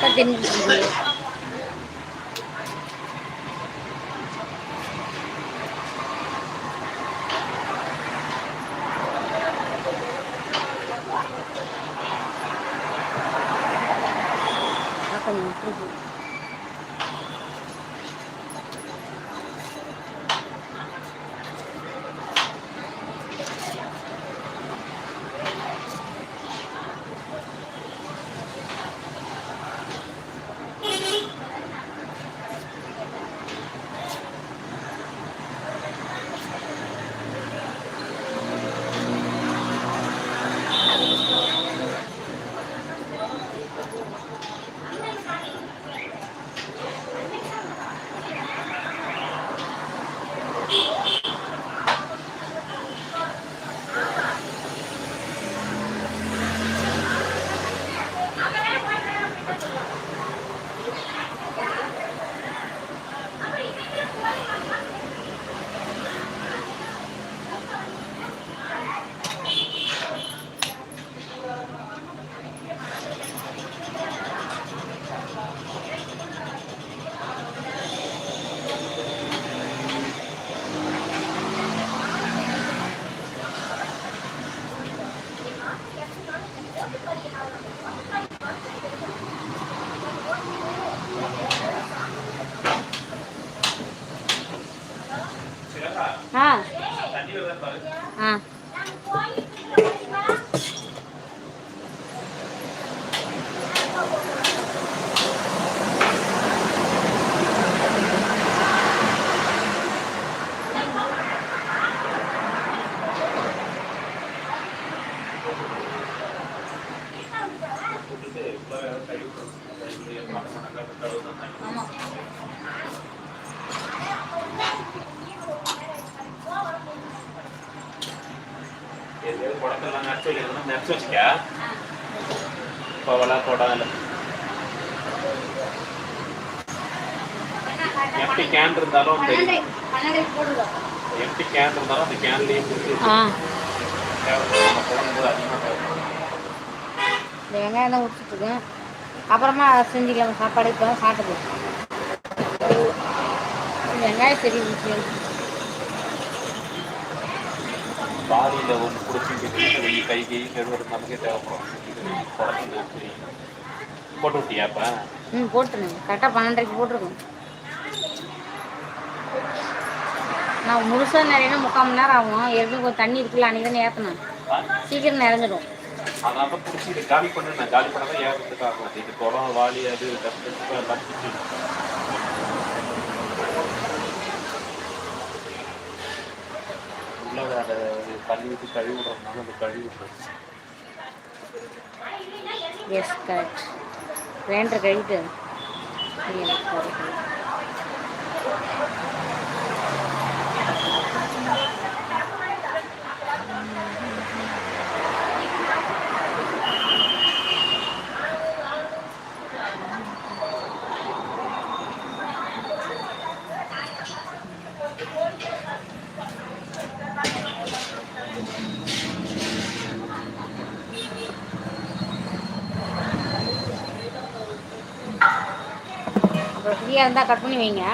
他真牛。à Vamos. குடத்தெல்லாம் நச்சு வைக்கணும் நச்சு வச்சுக்க பவலா கொடம் எம்டி கேன் இருந்தாலும் அந்த எம்டி கேன் இருந்தாலும் அந்த கேன்லேயே வெங்காயம் தான் உடிச்சிட்ருக்கேன் அப்புறமா செஞ்சுக்கலாம் சாப்பாடு இப்போ சாப்பிட்டு வெங்காயம் சரி பாதியில் ஒன்று பிடிச்சி வெயில் கை கை நமக்கே தேவைப்படும் போட்டு விட்டியா இப்போ ம் போட்டுருங்க. கரெக்டாக பன்னெண்டரைக்கு போட்டிருக்கோம் நான் முழுசாக நிறையனா முக்கால் மணி நேரம் ஆகும். ஏற்கனவே கொஞ்சம் தண்ணி இருக்குல்ல அன்றைக்கி தானே ஏற்றினேன் சீக்கிரம் நிறைஞ்சிடும் அதனால காலி பண்ணு நான் காலி பண்ண தான் ஏறதுக்கு ஆகும் இது குடம் வாளி அது எல்லாம் அதை தள்ளி விட்டு கழுவி விடுறதுனால அந்த கழுவி விடுறது எஸ் கரெக்ட் கழுவிட்டு. ஃப்ரீயாக இருந்தால் கட் பண்ணி வைங்க.